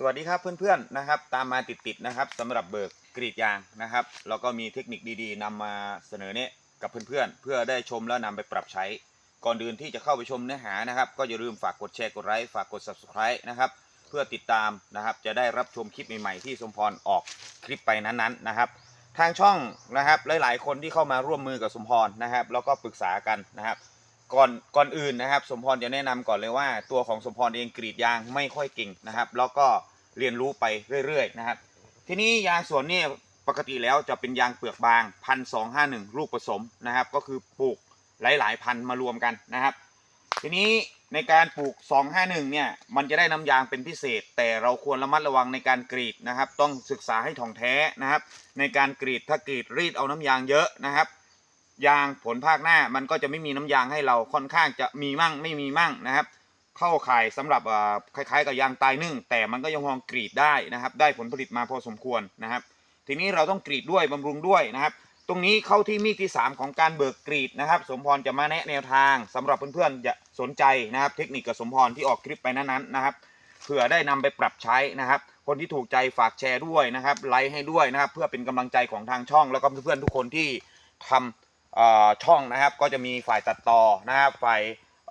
สวัสดีครับเพื่อนๆนะครับ ตามมาติดๆนะครับสำหรับเบิกกรีดยางนะครับแล้วก็มีเทคนิคดีๆนำมาเสนอเนี่ยกับเพื่อนๆ เพื่อได้ชมแล้วนำไปปรับใช้ ก่อนอื่นที่จะเข้าไปชมเนื้อหานะครับ ก็อย่าลืมฝากกดแชร์กดไลค์ฝากกด subscribe นะครับเพื่อติดตามนะครับ จะได้รับชมคลิปใหม่ๆที่สมพรออกคลิปไปนั้นๆนะครับ ทางช่องนะครับหลายๆ คนที่เข้ามาร่วมมือกับสมพรนะครับ แล้วก็ปรึกษากันนะครับ ก่อนก่อนอื่นนะครับ สมพรจะแนะนำก่อนเลยว่า ตัวของสมพรเองกรีดยางไม่ค่อยเก่งนะครับ แล้วก็เรียนรู้ไปเรื่อยๆนะครับ ทีนี้ยางสวนนี่ปกติแล้วจะเป็นยางเปลือกบางพันสองห้าหนึ่งลูกผสมนะครับ ก็คือปลูกหลายๆพันมารวมกันนะครับ ทีนี้ในการปลูก 251 เนี่ย มันจะได้น้ำยางเป็นพิเศษ แต่เราควรระมัดระวังในการกรีดนะครับ ต้องศึกษาให้ถ่องแท้นะครับ ในการกรีดถ้ากรีดรีดเอาน้ำยางเยอะนะครับ ยางผลภาคหน้ามันก็จะไม่มีน้ำยางให้เราค่อนข้างจะมีมั่งไม่มีมั่งนะครับ เข้าข่ายสำหรับคล้ายๆ กับยางตายนึ่ง แต่มันก็ยังพอกรีดได้นะครับ ได้ผลผลิตมาพอสมควรนะครับ ทีนี้เราต้องกรีดด้วยบำรุงด้วยนะครับ ตรงนี้เข้าที่มีดที่ 3 ของการเบิกกรีดนะครับ สมพรจะมาแนะแนวทางสำหรับเพื่อนๆอย่าสนใจนะครับ เทคนิคกับสมพรที่ออกคลิปไปนั้นๆนะครับเผื่อได้นำไปปรับใช้นะครับคนที่ถูกใจฝากแชร์ด้วยนะครับไลค์ให้ด้วยนะครับ เพื่อเป็นกำลังใจของทางช่อง แล้วก็เพื่อนๆทุกคนที่ทำเอ่อ ช่องนะครับ ก็จะมีฝ่ายตัดต่อนะครับ ฝ่าย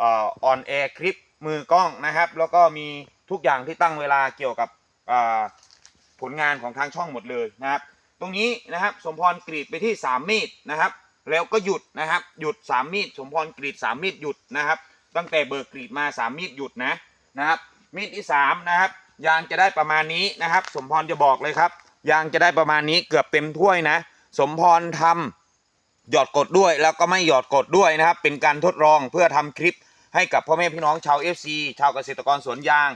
ออนแอร์คลิปมือกล้องนะครับ แล้วก็มีทุกอย่างที่ตั้งเวลาเกี่ยวกับผลงานของทางช่องหมดเลยนะครับ ตรงนี้นะครับสมพรกรีดไปที่ 3 มีดนะครับ แล้วก็หยุดนะครับ หยุด 3 มีดสมพรกรีด 3 มีดหยุดนะครับ ตั้งแต่เบิกกรีดมา 3 มีดหยุดนะนะครับมีดที่3นะครับยางจะได้ประมาณนี้นะครับ สมพรจะบอกเลยครับ ยางจะได้ประมาณนี้เกือบเต็มถ้วยนะ สมพรทำ หยอดกดด้วยแล้วก็ไม่หยอดกดด้วยนะครับ เป็นการทดลองเพื่อทำคลิปให้กับพ่อแม่พี่น้องชาว FC ชาวเกษตรกรสวนยาง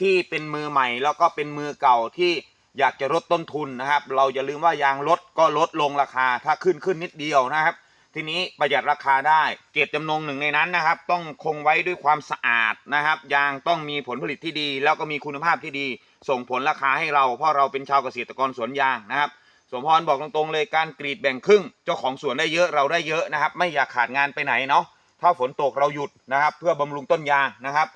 ที่เป็นมือใหม่ แล้วก็เป็นมือเก่าที่อยากจะลดต้นทุนนะครับ เราอย่าลืมว่ายางลดก็ลดลงราคาถ้าขึ้นขึ้นนิดเดียวนะครับ ทีนี้ประหยัดราคาได้เจตจำนงหนึ่งในนั้นนะครับ ต้องคงไว้ด้วยความสะอาดนะครับ ยางต้องมีผลผลิตที่ดี แล้วก็มีคุณภาพที่ดี ส่งผลราคาให้เรา เพราะเราเป็นชาวเกษตรกรสวนยางนะครับ สมพรบอกตรงๆเลยการกรีดแบ่งครึ่ง เจ้าของสวนได้เยอะเราได้เยอะนะครับ ไม่อยากขาดงานไปไหนเนาะถ้าฝนตกเราหยุดนะครับ เพื่อบำรุงต้นยางนะครับ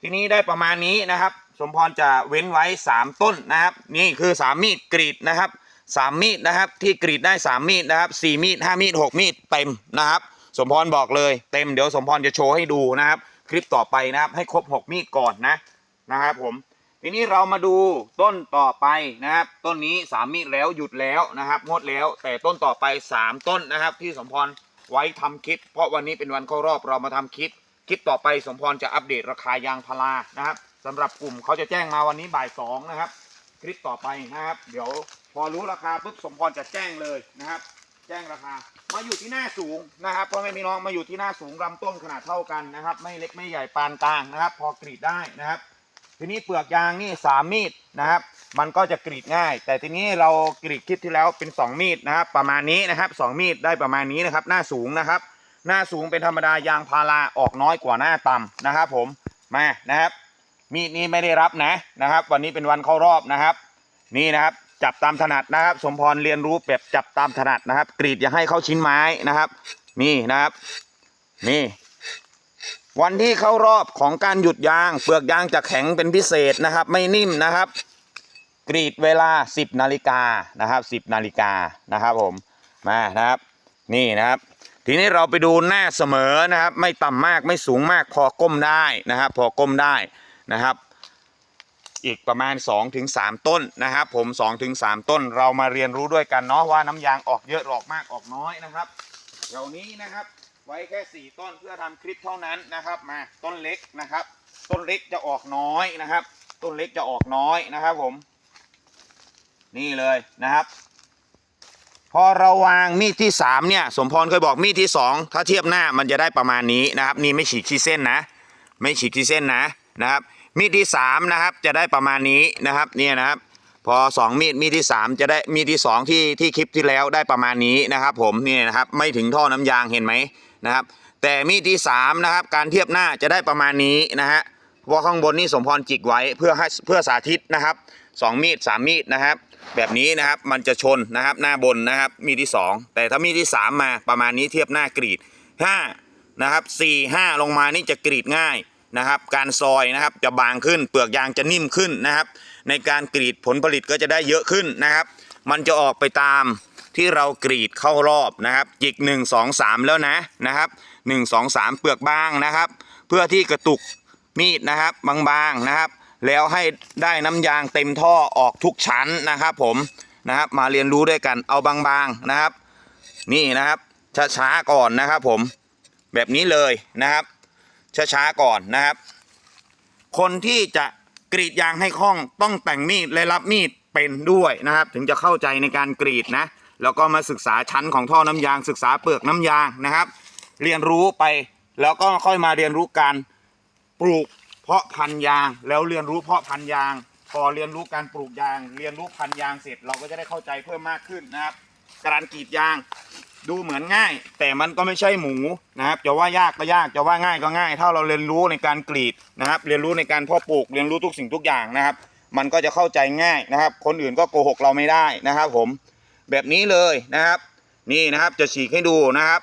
ทีนี้ได้ประมาณนี้นะครับ สมพรจะเว้นไว้ 3 ต้นนะครับ นี่คือ 3 มีดกรีดนะครับ 3 มีดนะครับ ที่กรีดได้ 3 มีดนะครับ 4 มีด 5 มีด 6 มีดเต็มนะครับ สมพรบอกเลยเต็มเดี๋ยวสมพรจะโชว์ให้ดูนะครับ คลิปต่อไปนะครับ ให้ครบ 6 มีดก่อนนะนะครับผม ทีนี้เรามาดูต้นต่อไปนะครับ ต้นนี้3มีดแล้วหยุดแล้วนะครับงดแล้วแต่ต้นต่อไป 3 ต้นนะครับ ที่สมพรไว้ทำคลิปเพราะวันนี้เป็นวันเข้ารอบเรามาทำคลิปคลิปต่อไปสมพรจะอัปเดตราคายางพารานะครับสำหรับกลุ่มเขาจะแจ้งมาวันนี้บ่ายสองนะครับ คลิปต่อไปนะครับ เดี๋ยวพอรู้ราคาปุ๊บสมพรจะแจ้งเลยนะครับ แจ้งราคามาอยู่ที่หน้าสูงนะครับพ่อแม่พี่น้องมาอยู่ที่หน้าสูงลำต้นขนาดเท่ากันนะครับ ไม่เล็กไม่ใหญ่ปานกลางนะครับ พอกรีดได้นะครับ ทีนี้เปลือกยางนี่สามมีดนะครับ มันก็จะกรีดง่าย แต่ทีนี้เรากรีดคลิปที่แล้วเป็นสองมีดนะครับ ประมาณนี้นะครับสองมีดได้ประมาณนี้นะครับ หน้าสูงนะครับ หน้าสูงเป็นธรรมดายางพาราออกน้อยกว่าหน้าต่ำนะครับ ผมมานะครับ มีดนี้ไม่ได้รับนะนะครับ วันนี้เป็นวันเข้ารอบนะครับ นี่นะครับจับตามถนัดนะครับ สมพรเรียนรู้แบบจับตามถนัดนะครับ กรีดอย่าให้เข้าชิ้นไม้นะครับ นี่นะครับ นี่ วันที่เข้ารอบของการหยุดยาง เปลือกยางจะแข็งเป็นพิเศษนะครับ ไม่นิ่มนะครับ กรีดเวลา 10นาฬิกานะครับ10นาฬิกานะครับผมมานะครับ นี่นะครับ ทีนี้เราไปดูหน้าเสมอนะครับ ไม่ต่ำมากไม่สูงมากพอก้มได้นะครับ พอก้มได้นะครับ อีกประมาณ 2-3 ต้นนะครับ ผม 2-3 ต้นเรามาเรียนรู้ด้วยกันเนาะว่าน้ำยางออกเยอะออกมากออกน้อยนะครับเดี๋ยวนี้นะครับ ว้แค่ 4 ต้นเพื่อทำคลิปเท่านั้นนะครับ มาต้นเล็กนะครับ ต้นเล็กจะออกน้อยนะครับ ต้นเล็กจะออกน้อยนะครับผม นี่เลยนะครับ พอเราวางมีดที่สามเนี่ย สมพรเคยบอกมีดที่สองถ้าเทียบหน้ามันจะได้ประมาณนี้นะครับ นี่ไม่ฉีกที่เส้นนะ ไม่ฉีกที่เส้นนะนะครับ มีดที่สามนะครับจะได้ประมาณนี้นะครับ เนี่ยนะครับ พอสองมีดมีดที่สามจะได้มีดที่สองที่ที่คลิปที่แล้วได้ประมาณนี้นะครับผมนี่นะครับไม่ถึงท่อน้ำยางเห็นไหมนะครับ แต่มีดที่สามนะครับการเทียบหน้าจะได้ประมาณนี้นะฮะเพราะข้างบนนี่สมพรจิกไว้เพื่อให้เพื่อสาธิตนะครับสองมีดสามมีดนะครับ แบบนี้นะครับมันจะชนนะครับหน้าบนนะครับมีดที่สองแต่ถ้ามีดที่สามมาประมาณนี้เทียบหน้ากรีดห้านะครับสี่ห้าลงมานี่จะกรีดง่ายนะครับ การซอยนะครับจะบางขึ้นเปลือกยางจะนิ่มขึ้นนะครับ ในการกรีดผลผลิตก็จะได้เยอะขึ้นนะครับ มันจะออกไปตามที่เรากรีดเข้ารอบนะครับจิก 1 2 3 แล้วนะนะครับ 1 2 3 เปลือกบางนะครับ เพื่อที่กระตุกมีดนะครับบางๆนะครับ แล้วให้ได้น้ำยางเต็มท่อออกทุกชั้นนะครับผมนะครับมาเรียนรู้ด้วยกันเอาบางๆนะครับ นี่นะครับช้าๆก่อนนะครับผมแบบนี้เลยนะครับช้าๆก่อนนะครับ คนที่จะ กรีดยางให้คล่องต้องแต่งมีดและรับมีดเป็นด้วยนะครับ ถึงจะเข้าใจในการกรีดนะ แล้วก็มาศึกษาชั้นของท่อน้ำยาง ศึกษาเปลือกน้ำยางนะครับ เรียนรู้ไปแล้วก็ค่อยมาเรียนรู้การปลูกเพาะพันยาง แล้วเรียนรู้เพาะพันยาง พอเรียนรู้การปลูกยาง เรียนรู้พันยางเสร็จ เราก็จะได้เข้าใจเพิ่มมากขึ้นนะครับ การกรีดยาง ดูเหมือนง่าย แต่มันก็ไม่ใช่หมูนะครับ จะว่ายากก็ยาก จะว่าง่ายก็ง่าย ถ้าเราเรียนรู้ในการกรีดนะครับ เรียนรู้ในการเพาะปลูก เรียนรู้ทุกสิ่งทุกอย่างนะครับ มันก็จะเข้าใจง่ายนะครับ คนอื่นก็โกหกเราไม่ได้นะครับ ผม แบบนี้เลยนะครับ นี่นะครับจะฉีกให้ดูนะครับ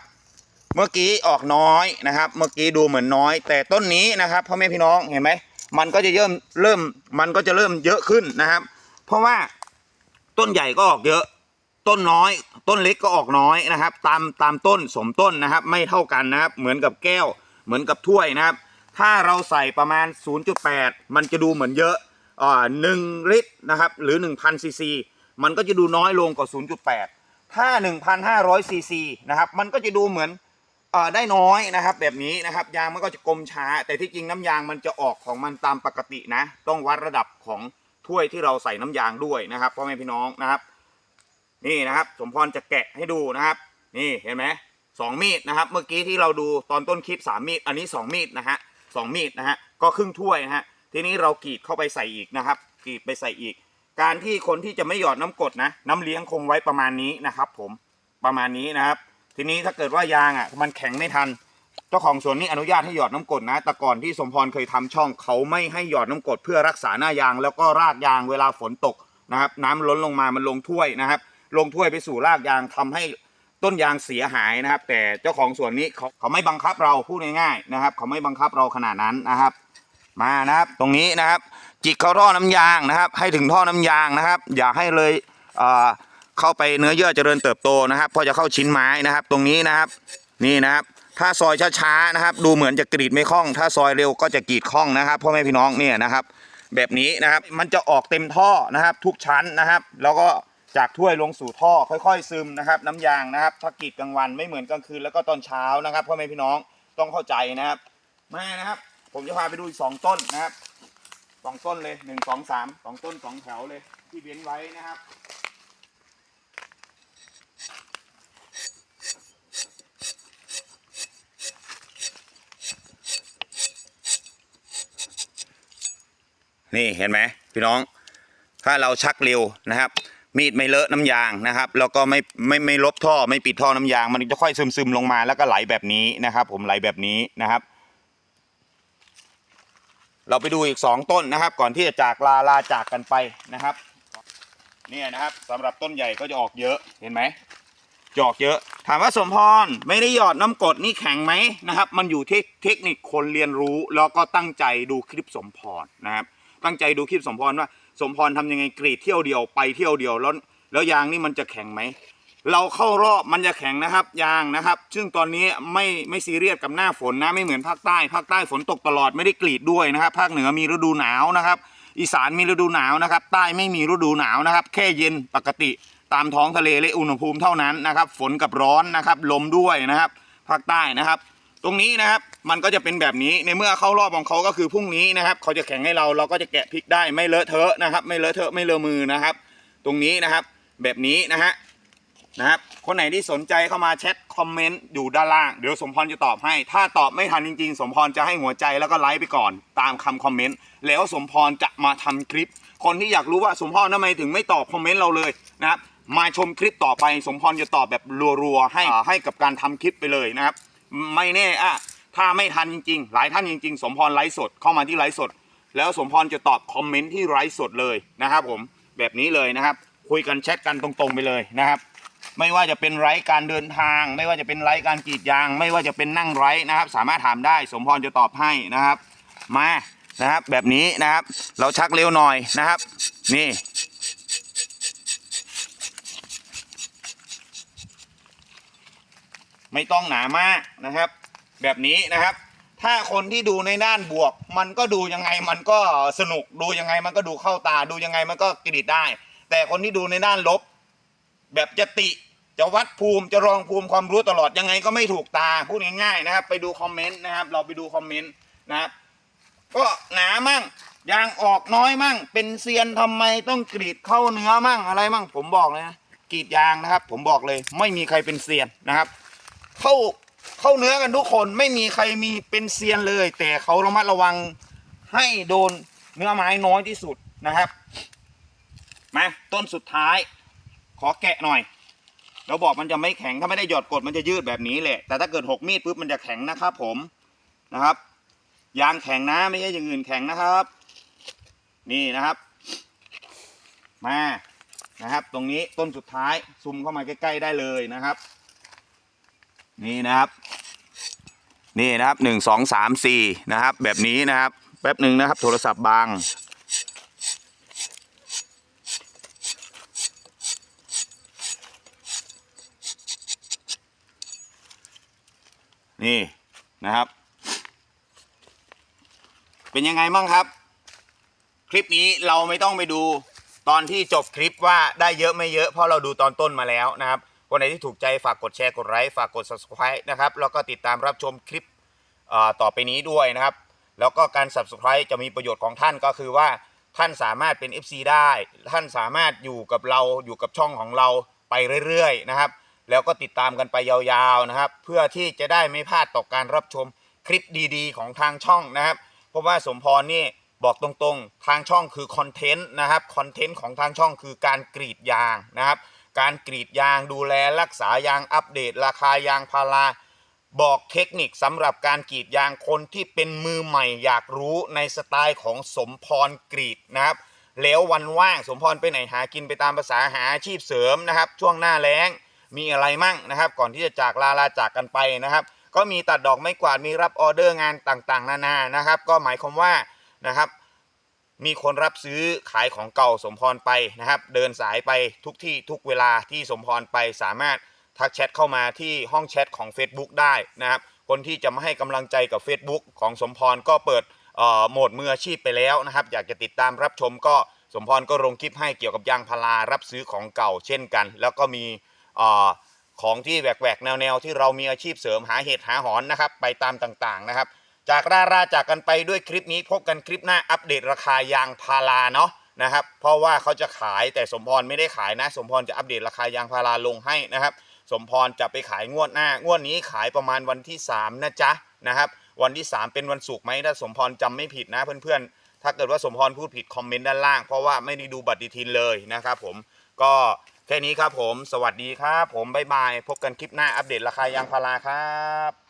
เมื่อกี้ออกน้อยนะครับ เมื่อกี้ดูเหมือนน้อย แต่ต้นนี้นะครับพ่อแม่พี่น้องเห็นไหมมันก็จะเริ่มเริ่ม มันก็จะเริ่มเยอะขึ้นนะครับ เพราะว่าต้นใหญ่ก็ออกเยอะ ต้นน้อย ต้นเล็กก็ออกน้อยนะครับ ตามตามต้นสมต้นนะครับ ไม่เท่ากันนะครับ เหมือนกับแก้ว เหมือนกับถ้วยนะครับ ถ้าเราใส่ประมาณ 0.8 มันจะดูเหมือนเยอะอ่าหนึ่งลิตรนะครับหรือ 1,000ซีซีมันก็จะดูน้อยลงกว่า 0.8 ถ้า 1,500ซีซีนะครับ มันก็จะดูเหมือนอได้น้อยนะครับ แบบนี้นะครับยางมันก็จะกลมช้า แต่ที่จริงน้ำยางมันจะออกของมันตามปกตินะ ต้องวัดระดับของถ้วยที่เราใส่น้ำยางด้วยนะครับพ่อแม่พี่น้องนะครับ นี่นะครับ สมพรจะแกะให้ดูนะครับ นี่เห็นไหมสองมีดนะครับ เมื่อกี้ที่เราดูตอนต้นคลิปสามมีด อันนี้สองมีดนะฮะสองมีดนะฮะ ก็ครึ่งถ้วยนะฮะ ทีนี้เรากรีดเข้าไปใส่อีกนะครับ กรีดไปใส่อีก การที่คนที่จะไม่หยอดน้ำกดนะ น้ำเลี้ยงคงไว้ประมาณนี้นะครับ ผม ประมาณนี้นะครับ ทีนี้ถ้าเกิดว่ายางอะ มันแข็งไม่ทัน เจ้าของสวนนี่อนุญาตให้หยอดน้ำกดนะ แต่ก่อนที่สมพรเคยทำช่อง เขาไม่ให้หยอดน้ำกดเพื่อรักษาหน้ายาง แล้วก็รากยางเวลาฝนตกนะครับ น้ำล้นลงมา มันลงถ้วยนะครับ ลงถ้วยไปสู่รากยางทำให้ต้นยางเสียหายนะครับ แต่เจ้าของสวนนี้เขาเขาไม่บังคับเราพูดง่ายๆนะครับ เขาไม่บังคับเราขนาดนั้นนะครับ มานะครับตรงนี้นะครับ จิกเข้าท่อน้ำยางนะครับ ให้ถึงท่อน้ำยางนะครับ อย่าให้เลยเอ่อเข้าไปเนื้อเยื่อเจริญเติบโตนะครับเพราะจะเข้าชิ้นไม้นะครับ ตรงนี้นะครับนี่นะครับ ถ้าซอยช้าๆนะครับ ดูเหมือนจะกรีดไม่คล่อง ถ้าซอยเร็วก็จะกรีดคล่องนะครับพ่อแม่พี่น้องเนี่ยนะครับ แบบนี้นะครับมันจะออกเต็มท่อนะครับ ทุกชั้นนะครับ แล้วก็ จากถ้วยลงสู่ท่อค่อยๆ ซึมนะครับ น้ำยางนะครับถ้ากรีดกลางวันไม่เหมือนกลางคืนแล้วก็ตอนเช้านะครับพ่อแม่พี่น้องต้องเข้าใจนะครับมานะครับ ผมจะพาไปดูอีกสองต้นนะครับสองต้นเลยหนึ่งสองสามสองต้นสองแถวเลยที่เว้นไว้นะครับนี่เห็นไหมพี่น้อง ถ้าเราชักเร็วนะครับ มีดไม่เลอะน้ำยางนะครับ แล้วก็ไม่ไม่ไม่ลบท่อไม่ปิดท่อน้ำยาง มันจะค่อยซึมซึมๆลงมาแล้วก็ไหลแบบนี้นะครับ ผมไหลแบบนี้นะครับ เราไปดูอีกสองต้นนะครับ ก่อนที่จะจากลาลาจากกันไปนะครับเนี่ยนะครับสำหรับต้นใหญ่ก็จะออกเยอะเห็นไหมจะออกเยอะ ถามว่าสมพรไม่ได้หยอดน้ำกรดนี่แข็งไหมนะครับ มันอยู่ที่เทคนิคคนเรียนรู้แล้วก็ตั้งใจดูคลิปสมพรนะครับ ตั้งใจดูคลิปสมพรว่า สมพรทำยังไงกรีดเที่ยวเดียวไปเที่ยวเดียวแล้วแล้วยางนี่มันจะแข็งไหมเราเข้ารอบมันจะแข็งนะครับ ยางนะครับ ซึ่งตอนนี้ไม่ไม่ซีเรียสกับหน้าฝนนะไม่เหมือนภาคใต้ภาคใต้ฝนตกตลอดไม่ได้กรีดด้วยนะครับ ภาคเหนือมีฤดูหนาวนะครับ อีสานมีฤดูหนาวนะครับ ใต้ไม่มีฤดูหนาวนะครับ แค่เย็นปกติตามท้องทะเลและอุณหภูมิเท่านั้นนะครับ ฝนกับร้อนนะครับ ลมด้วยนะครับ ภาคใต้นะครับ ตรงนี้นะครับ มันก็จะเป็นแบบนี้ในเมื่อเข้ารอบของเขาก็คือพรุ่งนี้นะครับเขาจะแข่งให้เราเราก็จะแกะพริกได้ไม่เลอะเทอะนะครับ ไม่เลอะเทอะไม่เลอะมือนะครับ ตรงนี้นะครับ แบบนี้นะฮะนะครับคนไหนที่สนใจเข้ามาแชทคอมเมนต์อยู่ด้านล่างเดี๋ยวสมพรจะตอบให้ ถ้าตอบไม่ทันจริง ๆ สมพรจะให้หัวใจแล้วก็ไลค์ไปก่อน ตามคำคอมเมนต์แล้วสมพรจะมาทำคลิป คนที่อยากรู้ว่าสมพรทำไมถึงไม่ตอบคอมเมนต์เราเลยนะครับมาชมคลิปต่อไปสมพรจะตอบแบบรัวๆให้ให้กับการทำคลิปไปเลยนะครับ ไม่แน่อะ ถ้าไม่ทันจริงๆหลายท่านจริง ๆ สมพรไลฟ์สดเข้ามาที่ไลฟ์สด แล้วสมพรจะตอบคอมเมนต์ที่ไลฟ์สดเลยนะครับผมแบบนี้เลยนะครับ คุยกันแชทกันตรงๆไปเลยนะครับ ไม่ว่าจะเป็นไลฟ์การเดินทาง ไม่ว่าจะเป็นไลฟ์การกรีดยาง ไม่ว่าจะเป็นนั่งไลฟ์นะครับ สามารถถามได้ สมพรจะตอบให้นะครับ มานะครับแบบนี้นะครับ เราชักเร็วหน่อยนะครับ นี่ไม่ต้องหนามากนะครับ แบบนี้นะครับ ถ้าคนที่ดูในด้านบวก มันก็ดูยังไงมันก็สนุกดูยังไงมันก็ดูเข้าตาดูยังไงมันก็กรีดได้ แต่คนที่ดูในด้านลบ แบบจะติจะวัดภูมิจะรองภูมิความรู้ตลอดยังไงก็ไม่ถูกตาพูดง่ายๆนะครับ ไปดูคอมเมนต์นะครับ เราไปดูคอมเมนต์นะครับก็หนามั่งยางออกน้อยมั่ง เป็นเซียนทำไมต้องกรีดเข้าเนื้อมั่งอะไรมั่ง ผมบอกเลยนะกรีดยางนะครับ ผมบอกเลย ไม่มีใครเป็นเซียนนะครับ เข้า เข้าเนื้อกันทุกคนไม่มีใครมีเป็นเซียนเลย แต่เขาระมัดระวังให้โดนเนื้อไม้น้อยที่สุดนะครับมาต้นสุดท้าย ขอแกะหน่อยเราบอกมันจะไม่แข็งถ้าไม่ได้หยอดกดมันจะยืดแบบนี้แหละ แต่ถ้าเกิดหกมีดปุ๊บมันจะแข็งนะครับผมนะครับ ยางแข็งนะไม่ใช่อย่างอื่นแข็งนะครับ นี่นะครับ มานะครับ ตรงนี้ต้นสุดท้ายซูมเข้ามาใกล้ ๆ ได้เลยนะครับ นี่นะครับนี่นะครับหนึ่งสองสามสี่นะครับ แบบนี้นะครับแป๊บหนึ่งนะครับ โทรศัพท์บางนี่นะครับ เป็นยังไงบ้างครับ คลิปนี้เราไม่ต้องไปดูตอนที่จบคลิปว่าได้เยอะไม่เยอะเพราะเราดูตอนต้นมาแล้วนะครับ คนไหนที่ถูกใจฝากกดแชร์กดไลค์ฝากกด subscribe นะครับแล้วก็ติดตามรับชมคลิปต่อไปนี้ด้วยนะครับ แล้วก็การ subscribe จะมีประโยชน์ของท่านก็คือว่าท่านสามารถเป็น FC ได้ ท่านสามารถอยู่กับเราอยู่กับช่องของเราไปเรื่อยๆนะครับ แล้วก็ติดตามกันไปยาวๆนะครับ เพื่อที่จะได้ไม่พลาดต่อการรับชมคลิปดีๆ ของทางช่องนะครับ เพราะว่าสมพรนี่บอกตรงๆ ทางช่องคือคอนเทนต์นะครับคอนเทนต์ของทางช่องคือการกรีดยางนะครับ การกรีดยางดูแลรักษายางอัปเดต ราคายางพาราบอกเทคนิคสำหรับการกรีดยางคนที่เป็นมือใหม่อยากรู้ในสไตล์ของสมพรกรีดนะครับ แล้ววันว่างสมพรไปไหนหากินไปตามภาษาหาอาชีพเสริมนะครับ ช่วงหน้าแล้งมีอะไรมั่งนะครับ ก่อนที่จะจากลาลาจากกันไปนะครับ ก็มีตัดดอกไม้กวาดมีรับออเดอร์งานต่างๆ นานานะครับ ก็หมายความว่านะครับ มีคนรับซื้อขายของเก่าสมพรไปนะครับ เดินสายไปทุกที่ทุกเวลาที่สมพรไปสามารถทักแชทเข้ามาที่ห้องแชทของ Facebook ได้นะครับ คนที่จะมาให้กำลังใจกับ Facebook ของสมพรก็เปิดโหมดมืออาชีพไปแล้วนะครับ อยากจะติดตามรับชมก็สมพรก็ลงคลิปให้เกี่ยวกับยางพารารับซื้อของเก่าเช่นกัน แล้วก็มีอของที่แหวกๆแนวๆที่เรามีอาชีพเสริมหาเห็ดหาหอนนะครับ ไปตามต่างๆนะครับ จากราราจากกันไปด้วยคลิปนี้พบกันคลิปหน้าอัปเดตราคายางพาราเนาะนะครับ เพราะว่าเขาจะขายแต่สมพรไม่ได้ขายนะ สมพรจะอัปเดตราคายางพาราลงให้นะครับ สมพรจะไปขายงวดหน้างวดนี้ขายประมาณวันที่ 3 นะจ๊ะนะครับวันที่ 3 เป็นวันศุกร์ไหมถ้าสมพรจำไม่ผิดนะเพื่อนๆ ถ้าเกิดว่าสมพรพูดผิดคอมเมนต์ด้านล่าง เพราะว่าไม่ได้ดูบัตรดิทินเลยนะครับผมก็แค่นี้ครับผม สวัสดีครับผมบ๊ายบาย พบกันคลิปหน้าอัปเดตราคายางพาราครับ